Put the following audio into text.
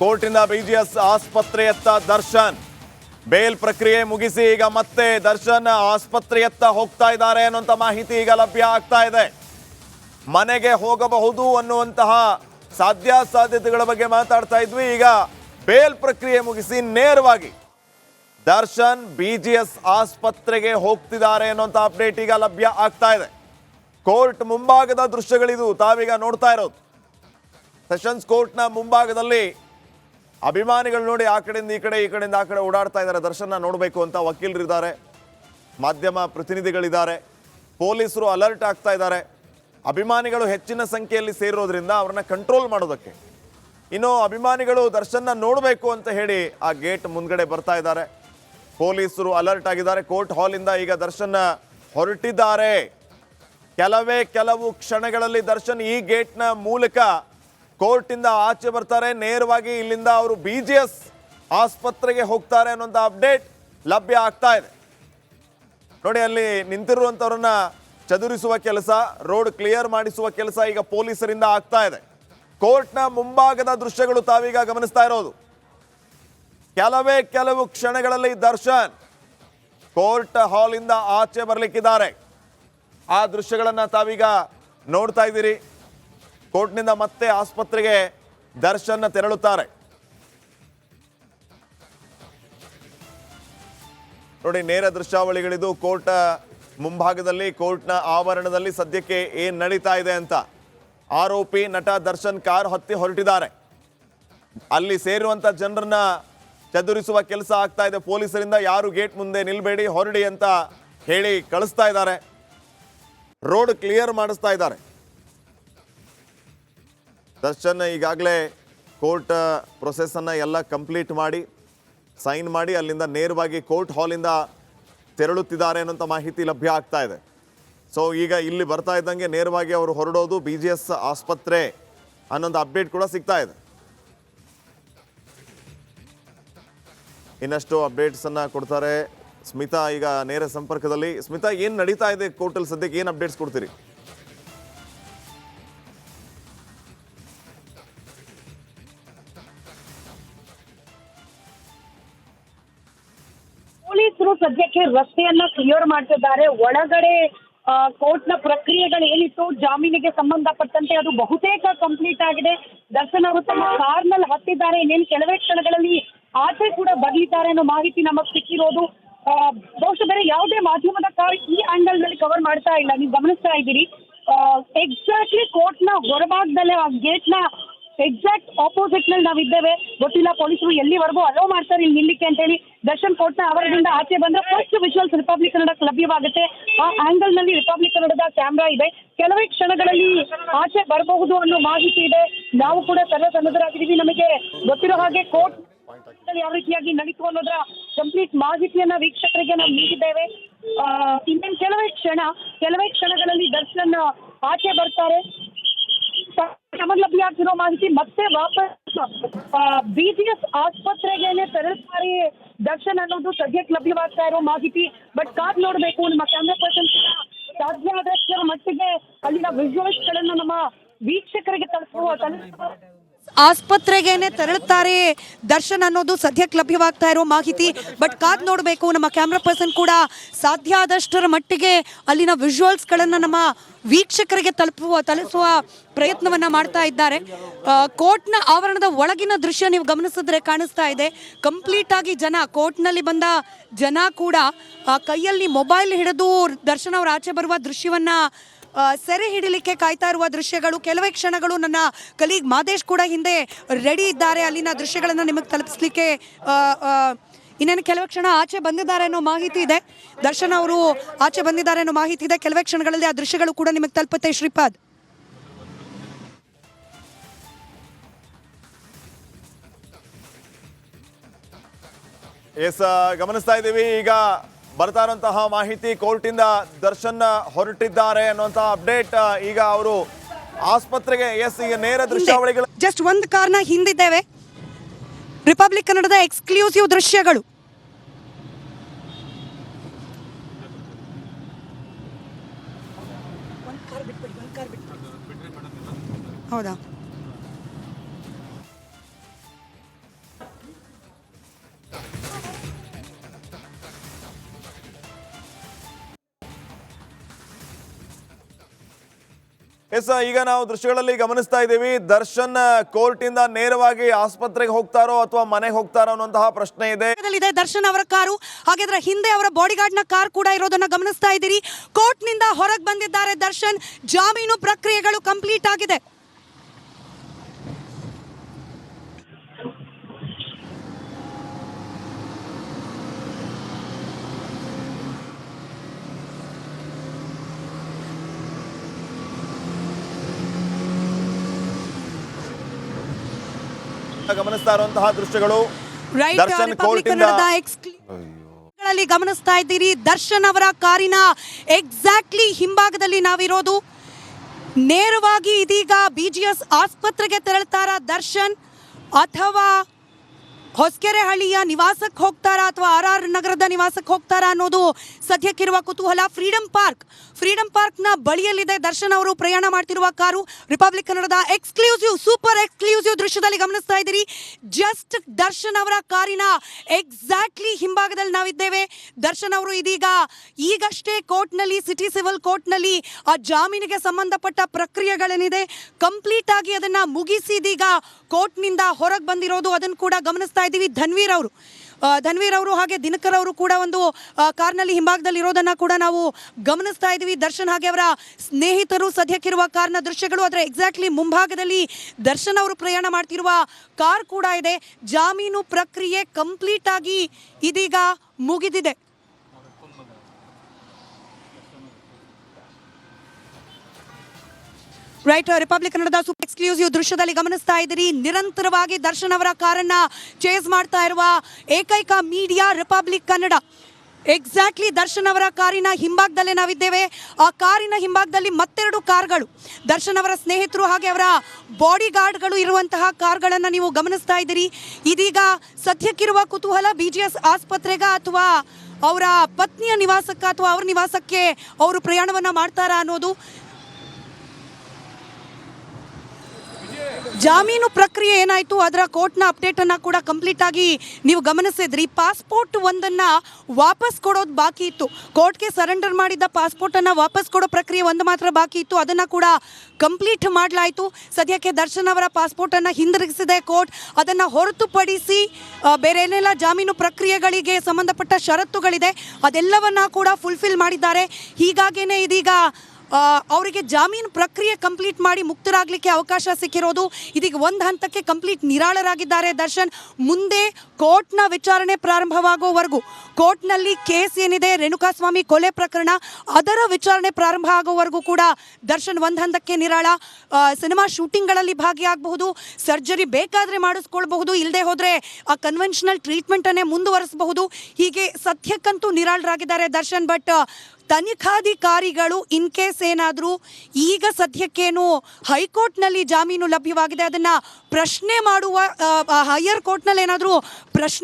ಕೋರ್ಟಿಂದ ಬಿಜಿಎಸ್ ಆಸ್ಪತ್ರೆಯತ್ತ ದರ್ಶನ್. ಬೇಲ್ ಪ್ರಕ್ರಿಯೆ ಮುಗಿಸಿ ಈಗ ಮತ್ತೆ ದರ್ಶನ್ ಆಸ್ಪತ್ರೆಯತ್ತ ಹೋಗ್ತಾ ಇದ್ದಾರೆ ಅನ್ನುವಂಥ ಮಾಹಿತಿ ಈಗ ಲಭ್ಯ ಆಗ್ತಾ ಇದೆ. ಮನೆಗೆ ಹೋಗಬಹುದು ಅನ್ನುವಂತಹ ಸಾಧ್ಯಾಸಾಧ್ಯತೆಗಳ ಬಗ್ಗೆ ಮಾತಾಡ್ತಾ ಇದ್ವಿ. ಈಗ ಬೇಲ್ ಪ್ರಕ್ರಿಯೆ ಮುಗಿಸಿ ನೇರವಾಗಿ ದರ್ಶನ್ ಬಿಜಿಎಸ್ ಆಸ್ಪತ್ರೆಗೆ ಹೋಗ್ತಿದ್ದಾರೆ ಅನ್ನುವಂಥ ಅಪ್ಡೇಟ್ ಈಗ ಲಭ್ಯ ಆಗ್ತಾ ಇದೆ. ಕೋರ್ಟ್ ಮುಂಭಾಗದ ದೃಶ್ಯಗಳಿದು ತಾವೀಗ ನೋಡ್ತಾ ಇರೋದು. ಸೆಷನ್ಸ್ ಕೋರ್ಟ್ನ ಮುಂಭಾಗದಲ್ಲಿ ಅಭಿಮಾನಿಗಳು ನೋಡಿ ಆ ಕಡೆಯಿಂದ ಈ ಕಡೆ, ಈ ಕಡೆಯಿಂದ ಆ ಕಡೆ ಓಡಾಡ್ತಾ ಇದ್ದಾರೆ. ದರ್ಶನ ನೋಡಬೇಕು ಅಂತ ವಕೀಲರಿದ್ದಾರೆ. ಮಾಧ್ಯಮ ಪ್ರತಿನಿಧಿಗಳಿದ್ದಾರೆ. ಪೊಲೀಸರು ಅಲರ್ಟ್ ಆಗ್ತಾ ಇದ್ದಾರೆ. ಅಭಿಮಾನಿಗಳು ಹೆಚ್ಚಿನ ಸಂಖ್ಯೆಯಲ್ಲಿ ಸೇರಿರೋದ್ರಿಂದ ಅವ್ರನ್ನ ಕಂಟ್ರೋಲ್ ಮಾಡೋದಕ್ಕೆ. ಇನ್ನು ಅಭಿಮಾನಿಗಳು ದರ್ಶನ ನೋಡಬೇಕು ಅಂತ ಹೇಳಿ ಆ ಗೇಟ್ ಮುಂದ್ಗಡೆ ಬರ್ತಾ ಇದ್ದಾರೆ. ಪೊಲೀಸರು ಅಲರ್ಟ್ ಆಗಿದ್ದಾರೆ. ಕೋರ್ಟ್ ಹಾಲಿಂದ ಈಗ ದರ್ಶನ ಹೊರಟಿದ್ದಾರೆ. ಕೆಲವೇ, ಕೆಲವು ಕ್ಷಣಗಳಲ್ಲಿ ದರ್ಶನ್ ಈ ಗೇಟ್ನ ಮೂಲಕ ಕೋರ್ಟಿಂದ ಆಚೆ ಬರ್ತಾರೆ, ನೇರವಾಗಿ ಇಲ್ಲಿಂದ ಅವರು ಬಿ ಜಿ ಎಸ್ ಆಸ್ಪತ್ರೆಗೆ ಹೋಗ್ತಾರೆ ಅನ್ನೋಂಥ ಅಪ್ಡೇಟ್ ಲಭ್ಯ ಆಗ್ತಾ ಇದೆ. ನೋಡಿ, ಅಲ್ಲಿ ನಿಂತಿರುವಂಥವ್ರನ್ನ ಚದುರಿಸುವ ಕೆಲಸ, ರೋಡ್ ಕ್ಲಿಯರ್ ಮಾಡಿಸುವ ಕೆಲಸ ಈಗ ಪೊಲೀಸರಿಂದ ಆಗ್ತಾ ಇದೆ. ಕೋರ್ಟ್ನ ಮುಂಭಾಗದ ದೃಶ್ಯಗಳು ತಾವೀಗ ಗಮನಿಸ್ತಾ ಇರೋದು. ಕೆಲವೇ ಕೆಲವು ಕ್ಷಣಗಳಲ್ಲಿ ದರ್ಶನ್ ಕೋರ್ಟ್ ಹಾಲಿಂದ ಆಚೆ ಬರಲಿಕ್ಕಿದ್ದಾರೆ. ಆ ದೃಶ್ಯಗಳನ್ನ ತಾವೀಗ ನೋಡ್ತಾ ಇದ್ದೀರಿ. ಕೋರ್ಟ್ನಿಂದ ಮತ್ತೆ ಆಸ್ಪತ್ರೆಗೆ ದರ್ಶನ್ ತೆರಳುತ್ತಾರೆ. ನೋಡಿ, ನೇರ ದೃಶ್ಯಾವಳಿಗಳಿದು ಕೋರ್ಟ್ ಮುಂಭಾಗದಲ್ಲಿ, ಕೋರ್ಟ್ನ ಆವರಣದಲ್ಲಿ ಸದ್ಯಕ್ಕೆ ಏನ್ ನಡೀತಾ ಇದೆ ಅಂತ. ಆರೋಪಿ ನಟ ದರ್ಶನ್ ಕಾರ್ ಹತ್ತಿ ಹೊರಟಿದ್ದಾರೆ. ಅಲ್ಲಿ ಸೇರುವಂತ ಜನರನ್ನ ಚದುರಿಸುವ ಕೆಲಸ ಆಗ್ತಾ ಇದೆ. ಪೊಲೀಸರಿಂದ ಯಾರು ಗೇಟ್ ಮುಂದೆ ನಿಲ್ಬೇಡಿ, ಹೊರಡಿ ಅಂತ ಹೇಳಿ ಕಳಿಸ್ತಾ ಇದ್ದಾರೆ. ರೋಡ್ ಕ್ಲಿಯರ್ ಮಾಡಿಸ್ತಾ ಇದ್ದಾರೆ. ದರ್ಶನ್ ಈಗಾಗಲೇ ಕೋರ್ಟ್ ಪ್ರೊಸೆಸನ್ನು ಎಲ್ಲ ಕಂಪ್ಲೀಟ್ ಮಾಡಿ ಸೈನ್ ಮಾಡಿ, ಅಲ್ಲಿಂದ ನೇರವಾಗಿ ಕೋರ್ಟ್ ಹಾಲಿಂದ ತೆರಳುತ್ತಿದ್ದಾರೆ ಅನ್ನೋಂಥ ಮಾಹಿತಿ ಲಭ್ಯ ಆಗ್ತಾ ಇದೆ. ಸೊ ಈಗ ಇಲ್ಲಿ ಬರ್ತಾ ಇದ್ದಂಗೆ ನೇರವಾಗಿ ಅವರು ಹೊರಡೋದು ಬಿ ಜಿ ಎಸ್ ಆಸ್ಪತ್ರೆ ಅನ್ನೊಂದು ಅಪ್ಡೇಟ್ ಕೂಡ ಸಿಗ್ತಾ ಇದೆ. ಇನ್ನಷ್ಟು ಅಪ್ಡೇಟ್ಸ್ ಅನ್ನ ಕೊಡ್ತಾರೆ. ಸ್ಮಿತಾ ಈಗ ನೇರ ಸಂಪರ್ಕದಲ್ಲಿ. ಸ್ಮಿತಾ, ಏನು ನಡೀತಾ ಇದೆ ಕೋರ್ಟಲ್ಲಿ ಸದ್ಯಕ್ಕೆ? ಏನು ಅಪ್ಡೇಟ್ಸ್ ಕೊಡ್ತೀರಿ? ಸದ್ಯಕ್ಕೆ ರಸ್ತೆಯನ್ನ ಕ್ಲಿಯರ್ ಮಾಡ್ತಿದ್ದಾರೆ. ಒಳಗಡೆ ಕೋರ್ಟ್ನ ಪ್ರಕ್ರಿಯೆಗಳು ಏನಿತ್ತು, ಜಾಮೀನಿಗೆ ಸಂಬಂಧಪಟ್ಟಂತೆ ಅದು ಬಹುತೇಕ ಕಂಪ್ಲೀಟ್ ಆಗಿದೆ. ದರ್ಶನ್ ಅವರು ತಮ್ಮ ಕಾರ್ನಲ್ಲಿ ಹತ್ತಿದ್ದಾರೆ. ಇನ್ನೇನು ಕೆಲವೇ ಕ್ಷಣಗಳಲ್ಲಿ ಆಚೆ ಕೂಡ ಬರಲಿದ್ದಾರೆ ಅನ್ನೋ ಮಾಹಿತಿ ನಮಗೆ ಸಿಕ್ಕಿರೋದು. ಬಹುಶಃ ಬೇರೆ ಯಾವುದೇ ಮಾಧ್ಯಮದ ಕಾರ್ ಈ ಆಂಗಲ್ನಲ್ಲಿ ಕವರ್ ಮಾಡ್ತಾ ಇಲ್ಲ. ನೀವು ಗಮನಿಸ್ತಾ ಇದ್ದೀರಿ. ಎಕ್ಸಾಕ್ಟ್ಲಿ ಕೋರ್ಟ್ನ ಹೊರಭಾಗದಲ್ಲೇ ಆ ಗೇಟ್ನ ಎಕ್ಸಾಕ್ಟ್ ಆಪೋಸಿಟ್ನಲ್ಲಿ ನಾವಿದ್ದೇವೆ. ಗೊತ್ತಿಲ್ಲ, ಪೊಲೀಸರು ಎಲ್ಲಿವರೆಗೂ ಅಲೋ ಮಾಡ್ತಾರೆ, ಇಲ್ಲಿ ನಿಲ್ಲಿಕ್ಕೆ ಅಂತ ಹೇಳಿ ದರ್ಶನ್ ಕೋರ್ಟ್ನ ಆವರಣದಿಂದ ಆಚೆ ಬಂದ್ರೆ ಫಸ್ಟ್ ವಿಜುವಲ್ಸ್ ರಿಪಬ್ಲಿಕ್ ಕನ್ನಡಕ್ಕೆ ಲಭ್ಯವಾಗುತ್ತೆ. ಆ ಆಂಗಲ್ನಲ್ಲಿ ರಿಪಬ್ಲಿಕ್ ಕನ್ನಡದ ಕ್ಯಾಮ್ರಾ ಇದೆ. ಕೆಲವೇ ಕ್ಷಣಗಳಲ್ಲಿ ಆಚೆ ಬರಬಹುದು ಅನ್ನೋ ಮಾಹಿತಿ ಇದೆ. ನಾವು ಕೂಡ ಸರ್ವಸನ್ನದ್ಧರಾಗಿದ್ದೀವಿ. ನಮಗೆ ಗೊತ್ತಿರೋ ಹಾಗೆ ಕೋರ್ಟ್ ಯಾವ ರೀತಿಯಾಗಿ ನಡೀತು ಅನ್ನೋದರ ಕಂಪ್ಲೀಟ್ ಮಾಹಿತಿಯನ್ನ ವೀಕ್ಷಕರಿಗೆ ನಾವು ನೀಡಿದ್ದೇವೆ. ಇನ್ನೇನು ಕೆಲವೇ ಕ್ಷಣ, ಕೆಲವೇ ಕ್ಷಣಗಳಲ್ಲಿ ದರ್ಶನ್ ಆಚೆ ಬರ್ತಾರೆ. ಲಭ್ಯ ಆಗ್ತಿರೋ ಮಾಹಿತಿ ಮತ್ತೆ ವಾಪಸ್ ಬಿಜಿಎಸ್ ಆಸ್ಪತ್ರೆಗೆ ತೆರಳುತ್ತಾರೆ. ದರ್ಶನ್ ಅನ್ನೋದು ಸದ್ಯಕ್ಕೆ ಲಭ್ಯವಾಗ್ತಾ ಇರೋ ಮಾಹಿತಿ. ಬಟ್ ಕಾದ್ ನೋಡಬೇಕು, ನಮ್ಮ ಕ್ಯಾಮ್ರಾ ಪರ್ಸನ್ ಸಾಧ್ಯ ಆದಷ್ಟರ ಮಟ್ಟಿಗೆ ಅಲ್ಲಿನ ವಿಜುವಲ್ಸ್ ಗಳನ್ನ ನಮ್ಮ ವೀಕ್ಷಕರಿಗೆ ತಲುಪುವ ತಲುಪುವ ಆಸ್ಪತ್ರೆಗೇನೆ ತೆರಳುತ್ತಾರೆ. ದರ್ಶನ್ ಅನ್ನೋದು ಸದ್ಯಕ್ಕೆ ಲಭ್ಯವಾಗ್ತಾ ಇರೋ ಮಾಹಿತಿ. ಬಟ್ ಕಾದ್ ನೋಡಬೇಕು, ನಮ್ಮ ಕ್ಯಾಮ್ರಾ ಪರ್ಸನ್ ಕೂಡ ಸಾಧ್ಯ ಆದಷ್ಟರ ಮಟ್ಟಿಗೆ ಅಲ್ಲಿನ ವಿಜುವಲ್ಸ್ಗಳನ್ನು ನಮ್ಮ ವೀಕ್ಷಕರಿಗೆ ತಲುಪುವ ತಲುಪುವ ಪ್ರಯತ್ನವನ್ನ ಮಾಡ್ತಾ ಇದ್ದಾರೆ. ಕೋರ್ಟ್ನ ಆವರಣದ ಒಳಗಿನ ದೃಶ್ಯ ನೀವು ಗಮನಿಸಿದ್ರೆ ಕಾಣಿಸ್ತಾ ಇದೆ. ಕಂಪ್ಲೀಟ್ ಆಗಿ ಜನ, ಕೋರ್ಟ್ನಲ್ಲಿ ಬಂದ ಜನ ಕೂಡ ಕೈಯಲ್ಲಿ ಮೊಬೈಲ್ ಹಿಡಿದು ದರ್ಶನ್ ಅವರ ಆಚೆ ಬರುವ ದೃಶ್ಯವನ್ನ ಸೆರೆ ಹಿಡಿಲಿಕ್ಕೆ ಕಾಯ್ತಾ ಇರುವ ದೃಶ್ಯಗಳು, ಕೆಲವೇ ಕ್ಷಣಗಳು ನನ್ನ ಕಲೀಗ್ ಮಾದೇಶ್ ಕೂಡ ಹಿಂದೆ ರೆಡಿ ಇದ್ದಾರೆ. ಅಲ್ಲಿನ ದೃಶ್ಯಗಳನ್ನು ನಿಮಗೆ ತಲುಪಿಸ್ಲಿಕ್ಕೆ ಇನ್ನೇನು ಕೆಲವೇ ಕ್ಷಣ ಆಚೆ ಬಂದಿದ್ದಾರೆ ಅನ್ನೋ ಮಾಹಿತಿ ಇದೆ. ದರ್ಶನ್ ಅವರು ಆಚೆ ಬಂದಿದ್ದಾರೆ ಅನ್ನೋ ಮಾಹಿತಿ ಇದೆ. ಕೆಲವೇ ಕ್ಷಣಗಳಲ್ಲಿ ಆ ದೃಶ್ಯಗಳು ಕೂಡ ನಿಮಗೆ ತಲುಪುತ್ತೆ. ಶ್ರೀಪಾದ್. ಎಸ್ ಗಮನಿಸ್ತಾ ಇದ್ದೀವಿ. ಈಗ ಬರ್ತಾ ಇರುವಂತಹ ಮಾಹಿತಿ ಕೋರ್ಟಿಂದ ದರ್ಶನ್ ಹೊರಟಿದ್ದಾರೆ ಅನ್ನುವಂತಹ ಅಪ್ಡೇಟ್ ಈಗ ಅವರು ಆಸ್ಪತ್ರೆಗೆ ಎಸ್ ಈಗ ನೇರ ದೃಶ್ಯಾವಳಿಗಳು ಜಸ್ಟ್ ಒಂದು ಕಾರಣ ಹಿಂದಿದ್ದೇವೆ. ರಿಪಬ್ಲಿಕ್ ಕನ್ನಡದ ಎಕ್ಸ್ಕ್ಲೂಸಿವ್ ದೃಶ್ಯಗಳು. ಹೌದಾ? ಎಸ್ ಈಗ ನಾವು ದೃಶ್ಯಗಳಲ್ಲಿ ಗಮನಿಸ್ತಾ ಇದ್ದೀವಿ. ದರ್ಶನ್ ಕೋರ್ಟ್ ಇಂದ ನೇರವಾಗಿ ಆಸ್ಪತ್ರೆಗೆ ಹೋಗ್ತಾರೋ ಅಥವಾ ಮನೆಗೆ ಹೋಗ್ತಾರೋ ಅನ್ನುವಂತಹ ಪ್ರಶ್ನೆ ಇದೆ. ಇದೆ ದರ್ಶನ್ ಅವರ ಕಾರು. ಹಾಗೆ ಅದರ ಹಿಂದೆ ಅವರ ಬಾಡಿಗಾರ್ಡ್ನ ಕಾರ್ ಕೂಡ ಇರೋದನ್ನ ಗಮನಿಸ್ತಾ ಇದ್ದೀರಿ. ಕೋರ್ಟ್ನಿಂದ ಹೊರಗೆ ಬಂದಿದ್ದಾರೆ ದರ್ಶನ್. ಜಾಮೀನು ಪ್ರಕ್ರಿಯೆಗಳು ಕಂಪ್ಲೀಟ್ ಆಗಿದೆ. ಗಮನಿಸ್ತಾ ಇರುವಂತಹ ದೃಶ್ಯಗಳು. ದರ್ಶನ್ ಕೋರ್ಟ್ ಗಮನಿಸ್ತಾ ಇದ್ದೀರಿ. ದರ್ಶನ್ ಅವರ ಕಾರಿನ ಎಕ್ಸಾಕ್ಟ್ಲಿ ಹಿಂಭಾಗದಲ್ಲಿ ನಾವಿರೋದು. ನೇರವಾಗಿ ಇದೀಗ ಬಿ ಜಿ ಎಸ್ ಆಸ್ಪತ್ರೆಗೆ ತೆರಳ್ತಾರ ದರ್ಶನ್? ಅಥವಾ ಹೊಸಕೆರೆಹಳ್ಳಿಯ ನಿವಾಸಕ್ಕೆ ಹೋಗ್ತಾರಾ ಅಥವಾ ಆರ್ ಆರ್ ನಗರದ ನಿವಾಸಕ್ಕೆ ಹೋಗ್ತಾರಾ ಅನ್ನೋದು ಸದ್ಯಕ್ಕಿರುವ ಕುತೂಹಲ. ಫ್ರೀಡಂ ಪಾರ್ಕ್ ಫ್ರೀಡಂ ಪಾರ್ಕ್ನ ಬಳಿಯಲ್ಲಿದೆ. ದರ್ಶನ್ ಅವರು ಪ್ರಯಾಣ ಮಾಡ್ತಿರುವ ಕಾರು ರಿಪಬ್ಲಿಕ್ ಕನ್ನಡದ ಎಕ್ಸ್ಕ್ಲೂಸಿವ್, ಸೂಪರ್ ಎಕ್ಸ್ಕ್ಲೂಸಿವ್ ದೃಶ್ಯದಲ್ಲಿ ಗಮನಿಸ್ತಾ ಇದ್ದೀರಿ. ಜಸ್ಟ್ ದರ್ಶನ್ ಅವರ ಕಾರಿನ ಎಕ್ಸಾಕ್ಟ್ಲಿ ಹಿಂಭಾಗದಲ್ಲಿ ನಾವಿದ್ದೇವೆ. ದರ್ಶನ್ ಅವರು ಇದೀಗ ಈಗಷ್ಟೇ ಕೋರ್ಟ್ನಲ್ಲಿ, ಸಿಟಿ ಸಿವಿಲ್ ಕೋರ್ಟ್ನಲ್ಲಿ ಆ ಜಾಮೀನಿಗೆ ಸಂಬಂಧಪಟ್ಟ ಪ್ರಕ್ರಿಯೆಗಳೇನಿದೆ, ಕಂಪ್ಲೀಟ್ ಆಗಿ ಅದನ್ನ ಮುಗಿಸಿ ಇದೀಗ ಕೋರ್ಟ್ನಿಂದ ಹೊರಗೆ ಬಂದಿರೋದು ಅದನ್ನು ಕೂಡ ಗಮನಿಸ್ತಾ ಇದ್ದೀವಿ. ಧನ್ವೀರ್ ಅವರು ಧನ್ವೀರ್ ಅವರು ಹಾಗೆ ದಿನಕರ್ ಅವರು ಕೂಡ ಒಂದು ಕಾರ್ನಲ್ಲಿ ಹಿಂಭಾಗದಲ್ಲಿ ಇರೋದನ್ನ ಕೂಡ ನಾವು ಗಮನಿಸ್ತಾ ಇದ್ದೀವಿ. ದರ್ಶನ್ ಹಾಗೆ ಅವರ ಸ್ನೇಹಿತರು ಸದ್ಯಕ್ಕಿರುವ ಕಾರ್ನ ದೃಶ್ಯಗಳು. ಅದರ ಎಕ್ಸಾಕ್ಟ್ಲಿ ಮುಂಭಾಗದಲ್ಲಿ ದರ್ಶನ್ ಅವರು ಪ್ರಯಾಣ ಮಾಡ್ತಿರುವ ಕಾರ್ ಕೂಡ ಇದೆ. ಜಾಮೀನು ಪ್ರಕ್ರಿಯೆ ಕಂಪ್ಲೀಟ್ ಆಗಿ ಇದೀಗ ಮುಗಿದಿದೆ. ರೈಟ್ ರಿಪಬ್ಲಿಕ್ ಕನ್ನಡದ ಸೂಪರ್ ಎಕ್ಸ್ಕ್ಲೂಸಿವ್ ದೃಶ್ಯದಲ್ಲಿ ಗಮನಿಸ್ತಾ ಇದ್ದೀರಿ. ನಿರಂತರವಾಗಿ ದರ್ಶನ್ ಅವರ ಕಾರನ್ನ ಚೇಸ್ ಮಾಡ್ತಾ ಇರುವ ಏಕೈಕ media republic Kannada exactly Darshan ಅವರ ಕಾರಿನ ಹಿಂಭಾಗದಲ್ಲೇ ನಾವಿದ್ದೇವೆ. ಆ ಕಾರಿನ ಹಿಂಭಾಗದಲ್ಲಿ ಮತ್ತೆರಡು ಕಾರ್ಗಳು. ದರ್ಶನ್ ಅವರ ಸ್ನೇಹಿತರು ಹಾಗೆ ಅವರ ಬಾಡಿ ಗಾರ್ಡ್ಗಳು ಇರುವಂತಹ ಕಾರ್ಗಳನ್ನು ನೀವು ಗಮನಿಸ್ತಾ ಇದ್ದೀರಿ. ಇದೀಗ ಸದ್ಯಕ್ಕಿರುವ ಕುತೂಹಲ ಬಿ ಜಿ ಎಸ್ ಆಸ್ಪತ್ರೆಗ ಅಥವಾ ಅವರ ಪತ್ನಿಯ ನಿವಾಸಕ್ಕೆ ಅಥವಾ ಅವ್ರ ನಿವಾಸಕ್ಕೆ ಅವರು ಪ್ರಯಾಣವನ್ನು ಮಾಡ್ತಾರಾ ಅನ್ನೋದು ಜಾಮೀನು ಪ್ರಕ್ರಿಯೆ ಏನಾಯಿತು? ಅದರ ಕೋರ್ಟ್ನ ಅಪ್ಡೇಟ್ ಅನ್ನ ಕೂಡ ಕಂಪ್ಲೀಟ್ ಆಗಿ ನೀವು ಗಮನಿಸಿದ್ರಿ. ಪಾಸ್ಪೋರ್ಟ್ ಒಂದನ್ನ ವಾಪಸ್ ಕೊಡೋದು ಬಾಕಿ ಇತ್ತು. ಕೋರ್ಟ್ಗೆ ಸರೆಂಡರ್ ಮಾಡಿದ್ದ ಪಾಸ್ಪೋರ್ಟ್ ಅನ್ನ ವಾಪಸ್ ಕೊಡೋ ಪ್ರಕ್ರಿಯೆ ಒಂದು ಮಾತ್ರ ಬಾಕಿ ಇತ್ತು. ಅದನ್ನ ಕೂಡ ಕಂಪ್ಲೀಟ್ ಮಾಡಲಾಯಿತು. ಸದ್ಯಕ್ಕೆ ದರ್ಶನ್ ಅವರ ಪಾಸ್ಪೋರ್ಟ್ ಅನ್ನ ಹಿಂದಿರುಗಿಸಿದೆ ಕೋರ್ಟ್. ಅದನ್ನ ಹೊರತುಪಡಿಸಿ ಬೇರೆ ಏನೆಲ್ಲ ಜಾಮೀನು ಪ್ರಕ್ರಿಯೆಗಳಿಗೆ ಸಂಬಂಧಪಟ್ಟ ಷರತ್ತುಗಳಿದೆ, ಅದೆಲ್ಲವನ್ನ ಕೂಡ ಫುಲ್ಫಿಲ್ ಮಾಡಿದ್ದಾರೆ. ಹೀಗಾಗೇನೆ ಇದೀಗ ಅವರಿಗೆ ಜಾಮೀನು ಪ್ರಕ್ರಿಯೆ ಕಂಪ್ಲೀಟ್ ಮಾಡಿ ಮುಕ್ತರಾಗಲಿಕ್ಕೆ ಅವಕಾಶ ಸಿಕ್ಕಿರೋದು ಇದೀಗ ಒಂದು ಹಂತಕ್ಕೆ ಕಂಪ್ಲೀಟ್ ನಿರಾಳರಾಗಿದ್ದಾರೆ. ದರ್ಶನ್, ಮುಂದೆ ಕೋರ್ಟ್ನ ವಿಚಾರಣೆ ಪ್ರಾರಂಭವಾಗೋವರೆಗೂ, ಕೋರ್ಟ್ನಲ್ಲಿ ಕೇಸ್ ಏನಿದೆ, ರೇಣುಕಾಸ್ವಾಮಿ ಕೊಲೆ ಪ್ರಕರಣ, ಅದರ ವಿಚಾರಣೆ ಪ್ರಾರಂಭ ಆಗೋವರೆಗೂ ಕೂಡ ದರ್ಶನ್ ಒಂದು ಹಂತಕ್ಕೆ ನಿರಾಳ. ಸಿನಿಮಾ ಶೂಟಿಂಗ್ಗಳಲ್ಲಿ ಭಾಗಿಯಾಗಬಹುದು, ಸರ್ಜರಿ ಬೇಕಾದರೆ ಮಾಡಿಸ್ಕೊಳ್ಬಹುದು ಇಲ್ಲದೆ ಹೋದರೆ ಆ ಕನ್ವೆನ್ಷನಲ್ ಟ್ರೀಟ್ಮೆಂಟನ್ನೇ ಮುಂದುವರಿಸಬಹುದು. ಹೀಗೆ ಸದ್ಯಕ್ಕಂತೂ ನಿರಾಳರಾಗಿದ್ದಾರೆ ದರ್ಶನ್ ಬಟ್ ತನಿಖಾಧಿಕಾರಿಗಳು ಇನ್ ಕೇಸ್ ಏನಾದರೂ ಈಗ ಸದ್ಯಕ್ಕೇನು ಹೈಕೋರ್ಟ್ನಲ್ಲಿ ಜಾಮೀನು ಲಭ್ಯವಾಗಿದೆ, ಅದನ್ನು ಪ್ರಶ್ನೆ ಮಾಡುವ ಹೈಯರ್ ಕೋರ್ಟ್ನಲ್ಲಿ ಏನಾದರೂ ಪ್ರಶ್ನೆ